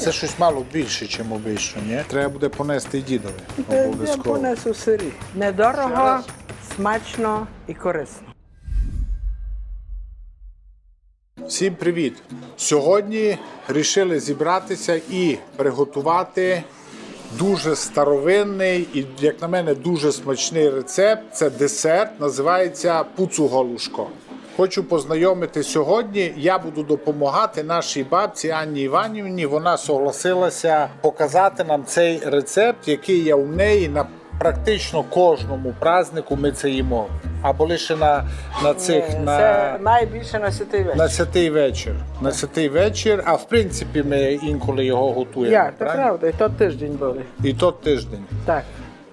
Це щось мало більше, ніж обично, ні? Треба буде понести і дідові. Е, Я Обов'язково. понесу сирі. Недорого, смачно і корисно. Всім привіт! Сьогодні вирішили зібратися і приготувати дуже старовинний і, як на мене, дуже смачний рецепт. Це десерт, називається пуцуголушко. Хочу познайомити сьогодні. Я буду допомагати нашій бабці Анні Іванівні. Вона согласилася показати нам цей рецепт, який є у неї на практично кожному празднику. Ми це їмо. Або лише на, на цих Ні, на... Це найбільше на святий вечір. На святий вечір. На святий вечір, а в принципі ми інколи його готуємо. Як, правильно? правда, і то тиждень були. І то тиждень. Так.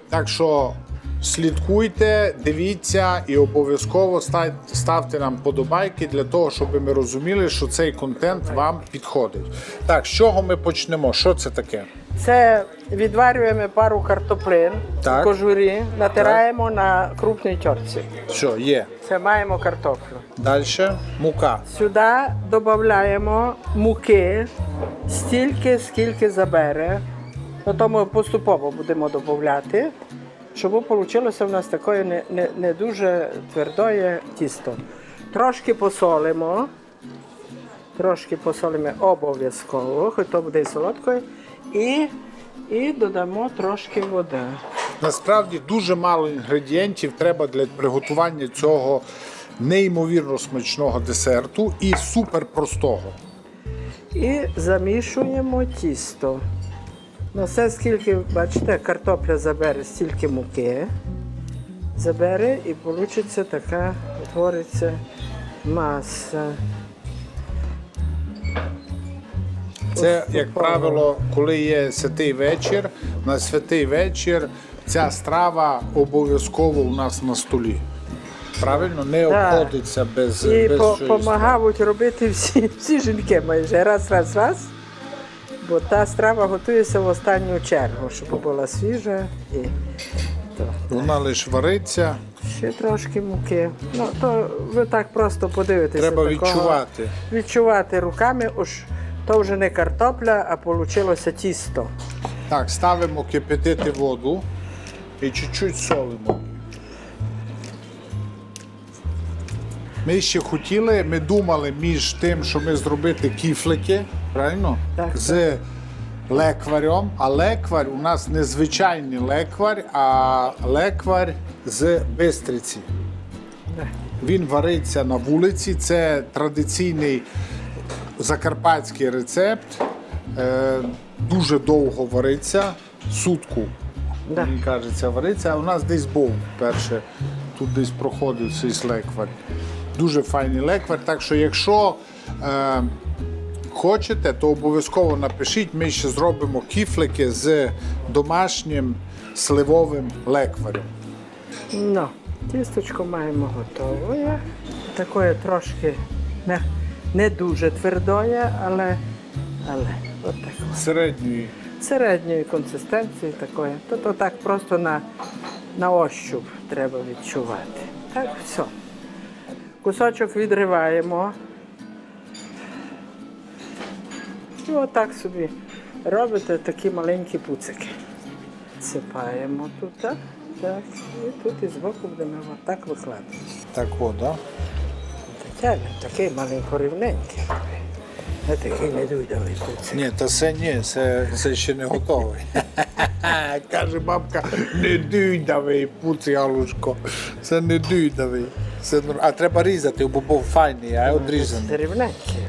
Так що слідкуйте, дивіться і обов'язково ставте нам подобайки для того, щоб ми розуміли, що цей контент вам підходить. Так, з чого ми почнемо? Що це таке? Це відварюємо пару картоплин Так. в кожурі, натираємо на крупній терці. Що є? Це маємо картоплю. Далі мука. Сюди додаємо муки стільки, скільки забере. Ми поступово будемо додати, щоб вийшло в нас таке не, не, не дуже твердое тісто. Трошки посолимо. Трошки посолимо обов'язково, хоч то буде і солодкою. І, і додамо трошки води. Насправді дуже мало інгредієнтів треба для приготування цього неймовірно смачного десерту і супер простого. І замішуємо тісто. Ну, все скільки, бачите, картопля забере стільки муки, забере і вийде така, утвориться маса. Це, як правило, коли є святий вечір, на святий вечір ця страва обов'язково у нас на столі. Правильно, не обходиться без, І без по- цієї допомагають робити всі, всі жінки майже раз, раз, раз. Бо та страва готується в останню чергу, щоб була свіжа і то. Вона лише вариться, Ще трошки муки. Ну, то ви так просто подивитеся. треба такого. відчувати. Відчувати руками, уж то вже не картопля, а вийшло тісто. Так, ставимо кипятити воду і чуть-чуть солимо. Ми ще хотіли, ми думали між тим, що ми зробити кіфлики, правильно? Так, З лекварем. А леквар у нас не звичайний леквар, а леквар з бистриці. Він вариться на вулиці. Це традиційний закарпатський рецепт. Е, дуже довго вариться, сутку. Да. Мені кажеться, вариться. А у нас десь був перше. Тут десь проходив цей леквар. Дуже файний леквар. Так що, якщо е, хочете, то обов'язково напишіть. Ми ще зробимо кіфлики з домашнім сливовим лекварем. Ну, тісточко маємо готове. Таке трошки не, не дуже твердое, але, але от таке. Середньої. середньої консистенції такої. Тобто так просто на, на ощуп треба відчувати. Так, все. Кусочок відриваємо. І отак собі робите такі маленькі пуцики. Сипаємо тут, так, так. І тут і збоку будемо отак викладати. Так от, да? Тетяна, такий маленько рівненький. Не такий недуйдовий пуцик. Ні, та це ні, це, це ще не готовий. Каже бабка, не дюйдавий, пуці галушко. Це не дюйдавий. Це, а треба різати, бо був файний, а одрізаний. Рівненький.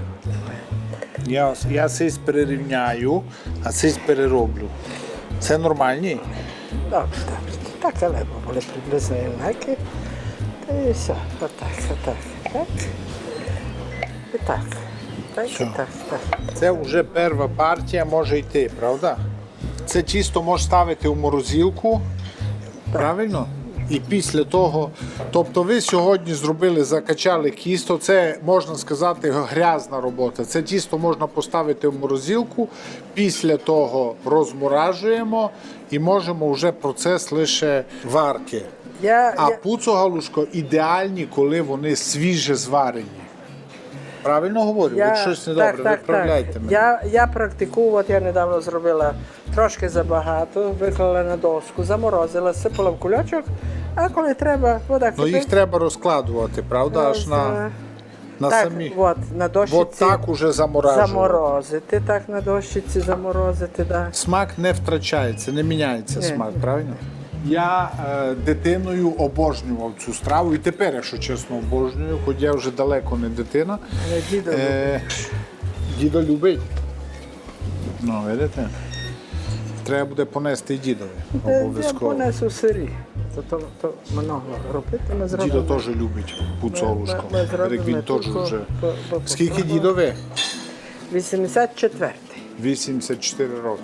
Я, я цей перерівняю, а цей перероблю. Це нормальні? Добре, добре. Так, але були приблизно однакі. Та і все. Отак, отак. Так. І так. Так, і так, так. Це вже перша партія може йти, правда? Це тісто можеш ставити у морозилку. Правильно? І після того, тобто ви сьогодні зробили, закачали кісто, це можна сказати грязна робота. Це тісто можна поставити в морозилку, після того розморажуємо і можемо вже процес лише варки. Я, А я, пуцогалушко ідеальні, коли вони свіже зварені. Правильно говорю? От щось недобре, виправляйте мене. Я, я практикую, от я недавно зробила трошки забагато, виклала на доску, заморозила, сипала в кульочок, а коли треба, вода Ну їх треба розкладувати, правда? Аж на, два. на так, самі. от, на дощиці От так уже заморажувати. заморозити, так на дощиці заморозити, да. Смак не втрачається, не міняється Ні. смак, правильно? Я е, дитиною обожнював цю страву і тепер, якщо чесно, обожнюю, хоч я вже далеко не дитина. Але дідо Е, дідо любить. Ну, видите? Треба буде понести і дідові. Е, Я понесу сирі. То, то, то много робити, ми зробимо. Дідо теж любить пуцолушку. Ми- ми зробимо він теж вже. по- по- Скільки дідові? 84-й. 84 роки.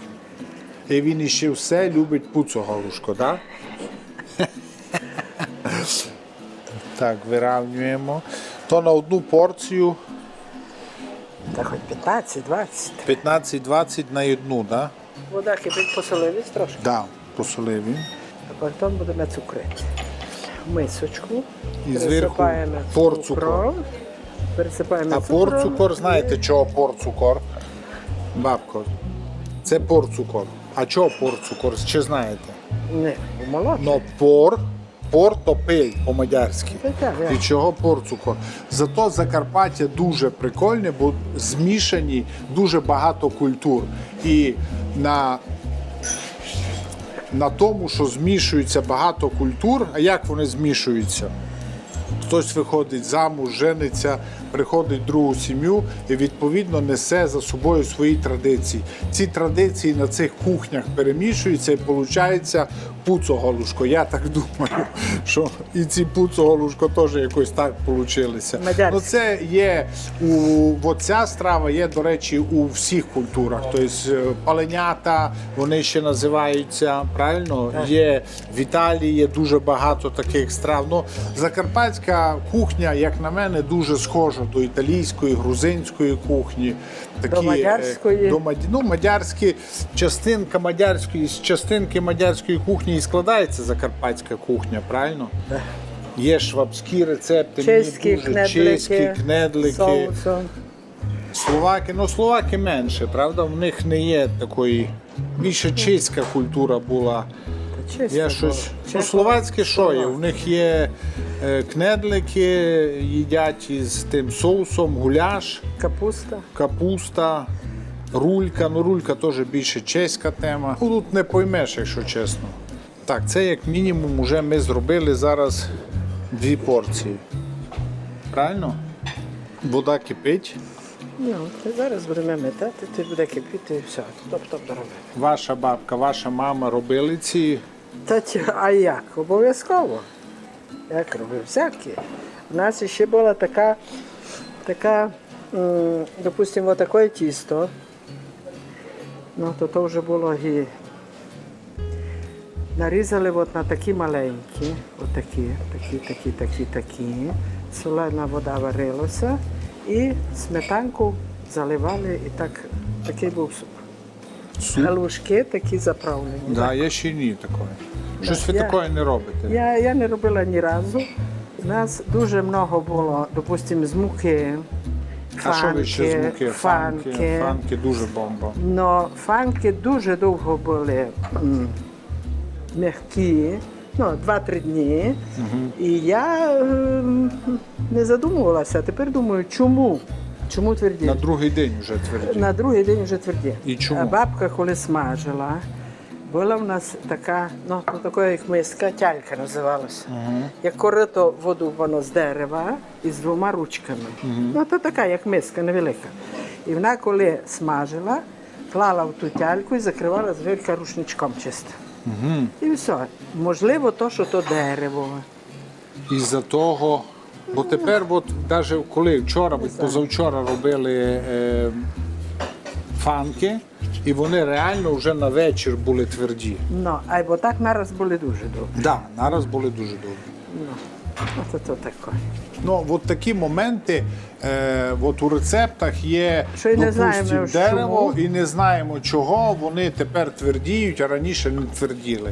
І він іще все любить пуцоголушко, так? так, вирівнюємо. То на одну порцію Та хоч 15-20. 15-20 на одну, так? Вода кипить посолились трошки. Да, посолив він. Потім будемо цукрити. Мисочку. І зверху порцукор. Пересипаємо А порцукор, знаєте, чого порцукор? Бабко, це порцукор. А чого порцукор? Чи знаєте? Ні, молоко. Но пор, пор то пий по-мадярськи. І чого порцукор? Зато Закарпаття дуже прикольне, бо змішані дуже багато культур. І на, на тому, що змішується багато культур, а як вони змішуються? Хтось виходить замуж, жениться, приходить в другу сім'ю і відповідно несе за собою свої традиції. Ці традиції на цих кухнях перемішуються і виходить пуцоголушко. Я так думаю, що і ці пуцоголушко теж якось так получилися. Ну це є у ця страва є, до речі, у всіх культурах. Тобто е, паленята, вони ще називаються правильно. Є в Італії є дуже багато таких страв. Ну, закарпатська кухня, як на мене, дуже схожа до італійської, грузинської кухні. Такі, До е, мадярської. До ну, мадярські частинка мадярської з частинки мадярської кухні і складається закарпатська кухня, правильно? Є швабські рецепти, Чеські мені дуже кнедлики, чеські, кнедлики. соусом. Словаки, ну словаки менше, правда? В них не є такої. Більше чеська культура була. Чисто було. щось. Ну, словацьке що є? словак. Них є е, кнедлики, їдять із тим соусом, гуляш, Капуста. капуста, рулька. Ну, рулька теж більше чеська тема. Ну, Тут не поймеш, якщо чесно. Так, це як мінімум вже ми зробили зараз дві порції. Правильно? Вода кипить. Ну, зараз будемо метати, ти буде кипіти і все. Тобто доробити. Ваша бабка, ваша мама робили ці. Та а як? Обов'язково. Як робив всякі. У нас ще була така, така, допустимо, таке тісто. Ну, то то вже було і нарізали от на такі маленькі, отакі, такі, такі, такі, такі. Солена вода варилася і сметанку заливали і так, такий був суп. Галушки такі заправлені. Да, я ще ні такої. Щось ви Я- такої не робите. Я, я не робила ні разу. У нас дуже много було, допустимо, з муки. а що ви ще з муки? Фанки. фанки. Фанки дуже бомба. Но фанки дуже довго були м, м'які, ну, 2-3 дні. І я ем, не задумувалася. Тепер думаю, чому? Чому тверді? На другий день вже тверді. На другий день вже тверді. І чому? Бабка, коли смажила, була в нас така, ну, ну така як миска, тялька називалася. Як корито воду воно з дерева і з двома ручками. Ну, то така, як миска, невелика. І вона, коли смажила, клала в ту тяльку і закривала зверху рушничком чисто. І все. Можливо, то, що то дерево. Із-за того. Бо тепер, от, навіть коли вчора, позавчора робили е, фанки, і вони реально вже на вечір були тверді. Ну, а бо так нараз були дуже добре. Да, нараз були дуже добрі. Ну, це то таке. Ну, от такі моменти е, от у рецептах є Що й не допустим, знаємо, дерево, і не знаємо чого. Вони тепер твердіють, а раніше не тверділи.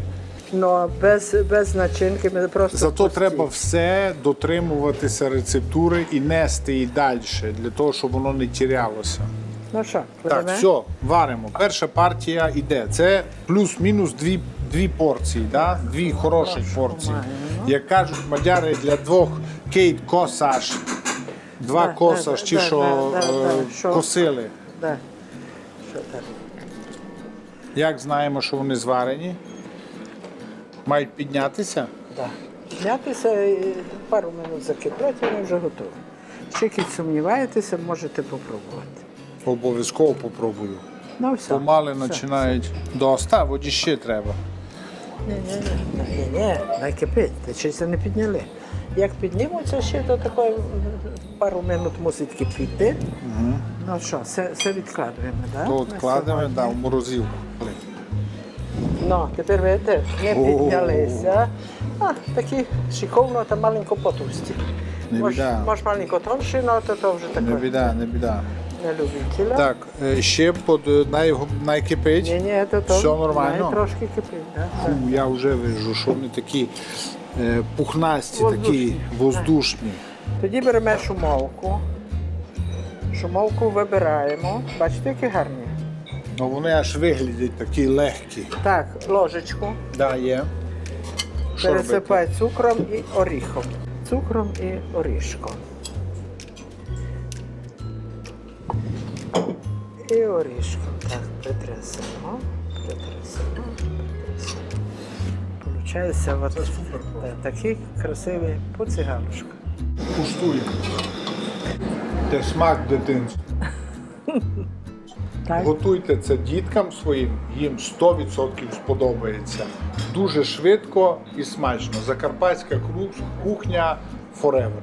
Ну, без, без начинки, ми просто. Зато пусті. треба все дотримуватися рецептури і нести її далі, для того, щоб воно не тірялося. Ну що, Так, будемо? все, варимо. Перша партія йде. Це плюс-мінус дві, дві порції, да? дві хороші порції. Як кажуть мадяри, для двох кейт косаш. Два Да, косаш, да, ті, да, що да, да, е, да, що? косили. Да. Що так? Як знаємо, що вони зварені? Мають піднятися? Да. Знятися і пару минут закиплять, і вони вже готові. Ще якщо сумніваєтеся, можете попробувати. Обов'язково попробую. Ну все. Помали Все. починають доста, воді ще треба. Ні, ні, ні, ні, ні, дай кипить, ще це не підняли. Як піднімуться ще, то таке пару минут мусить кипіти. Ну що, все, все відкладуємо, так? То відкладемо да, в морозилку. Ну, тепер видите, не піднялися. А, такі шиковно та маленько потовсті. Не Може, біда. може маленько тонші, ну то, то вже таке Не біда, не біда. не любителя. Так, е, ще под най, найкипить. Ні, ні, то, то Все нормально? трошки кипить. Да? Фу, я вже вижу, що вони такі е, пухнасті, такі Воздушні. воздушні. Тоді беремо шумовку. Шумовку вибираємо. Бачите, які гарні. Ну вони аж виглядять такі легкі. Так, ложечку. Да, є. Що робити? Пересипай цукром і оріхом. Цукром і орішком. І орішком. Так, притрясемо. Притрясемо. Притрясемо. Получається от, та- такі красиві поцигалушка. Куштуємо. Це смак дитинства. Так? Готуйте це діткам своїм, їм 100% сподобається. Дуже швидко і смачно. Закарпатська кухня forever.